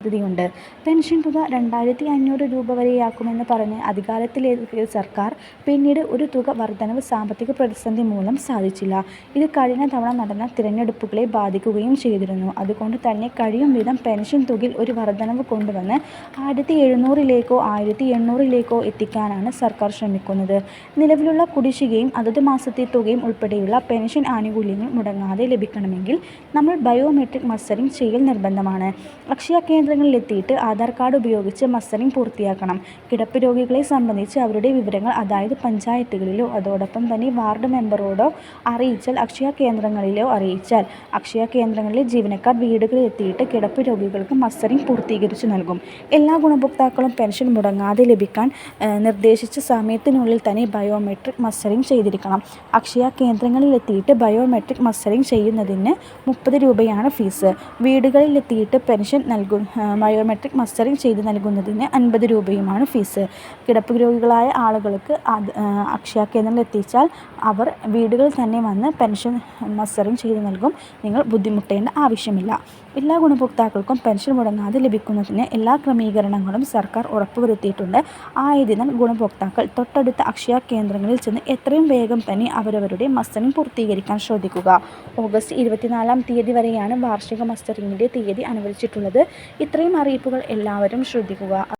പദ്ധതിയുണ്ട് പെൻഷൻ തുക രണ്ടായിരത്തി അഞ്ഞൂറ് രൂപ വരെയാക്കുമെന്ന് പറഞ്ഞ് അധികാരത്തിലേറിയ സർക്കാർ പിന്നീട് ഒരു തുക വർധനവ് സാമ്പത്തിക പ്രതിസന്ധി മൂലം സാധിച്ചില്ല. ഇത് കഴിഞ്ഞ തവണ നടന്ന തിരഞ്ഞെടുപ്പുകളെ ബാധിക്കുകയും ചെയ്തിരുന്നു. അതുകൊണ്ട് തന്നെ കഴിയും വിധം പെൻഷൻ തുകയിൽ ഒരു വർധനവ് കൊണ്ടുവന്ന് ആയിരത്തി എഴുന്നൂറിലേക്കോ ആയിരത്തി എണ്ണൂറിലേക്കോ എത്തിക്കാനാണ് സർക്കാർ ശ്രമിക്കുന്നത്. നിലവിലുള്ള കുടിശ്ശികയും അതത് മാസത്തെ തുകയും ഉൾപ്പെടെയുള്ള പെൻഷൻ ആനുകൂല്യങ്ങൾ മുടങ്ങാതെ ലഭിക്കണമെങ്കിൽ നമ്മൾ ബയോമെട്രിക് മസ്റ്ററിംഗ് ചെയ്യൽ നിർബന്ധമാണ്. അക്ഷയ കേന്ദ്രങ്ങളിലെത്തിയിട്ട് ആധാർ കാർഡ് ഉപയോഗിച്ച് മസ്റ്ററിംഗ് പൂർത്തിയാക്കണം. കിടപ്പ് രോഗികളെ സംബന്ധിച്ച് അവരുടെ വിവരങ്ങൾ അതായത് പഞ്ചായത്തുകളിലോ അതോടൊപ്പം തന്നെ വാർഡ് മെമ്പറോടോ അറിയിച്ചാൽ അക്ഷയ കേന്ദ്രങ്ങളിലോ അറിയിച്ചാൽ. അക്ഷയ കേന്ദ്രങ്ങളിലെ ജീവനക്കാർ വീടുകളിലെത്തിയിട്ട് കിടപ്പ് രോഗികൾക്ക് മസ്റ്ററിംഗ് പൂർത്തീകരിച്ചു നൽകും. എല്ലാ ഗുണഭോക്താക്കളും പെൻഷൻ മുടങ്ങാതെ ലഭിക്കാൻ നിർദ്ദേശിച്ച സമയത്തിനുള്ളിൽ തന്നെ ബയോമെട്രിക് മസ്റ്ററിംഗ് ചെയ്തിരിക്കണം. അക്ഷയ കേന്ദ്രങ്ങളിലെത്തിയിട്ട് ബയോമെട്രിക് മസ്റ്ററിംഗ് ചെയ്യുന്നതിന് മുപ്പത് രൂപയാണ് ഫീസ്. വീടുകളിലെത്തിയിട്ട് പെൻഷൻ നൽകും ബയോമെട്രിക് മസ്റ്ററിംഗ് ചെയ്ത് നൽകുന്നതിന് അൻപത് രൂപയുമാണ് ഫീസ്. കിടപ്പ് രോഗികളായ ആളുകൾക്ക് അക്ഷയ കേന്ദ്രങ്ങളിൽ എത്തിച്ചാൽ അവർ വീടുകളിൽ തന്നെ വന്ന് പെൻഷൻ മസ്റ്ററിംഗ് ചെയ്ത് നൽകും. നിങ്ങൾ ബുദ്ധിമുട്ടേണ്ട ആവശ്യമില്ല. എല്ലാ ഗുണഭോക്താക്കൾക്കും പെൻഷൻ മുടങ്ങാതെ ലഭിക്കുന്നതിന് എല്ലാ ക്രമീകരണങ്ങളും സർക്കാർ ഉറപ്പുവരുത്തിയിട്ടുണ്ട്. ആയതിനാൽ ഗുണഭോക്താക്കൾ തൊട്ടടുത്ത അക്ഷയ കേന്ദ്രങ്ങളിൽ ചെന്ന് എത്രയും വേഗം തന്നെ അവരവരുടെ മസ്റ്ററിംഗ് പൂർത്തീകരിക്കാൻ ശ്രദ്ധിക്കുക. ഓഗസ്റ്റ് ഇരുപത്തിനാലാം തീയതി വരെയാണ് വാർഷിക മസ്റ്ററിങ്ങിന്റെ തീയതി അനുവദിച്ചിട്ടുള്ളത്. ഇത്രയും അറിയിപ്പുകൾ എല്ലാവരും ശ്രദ്ധിക്കുക.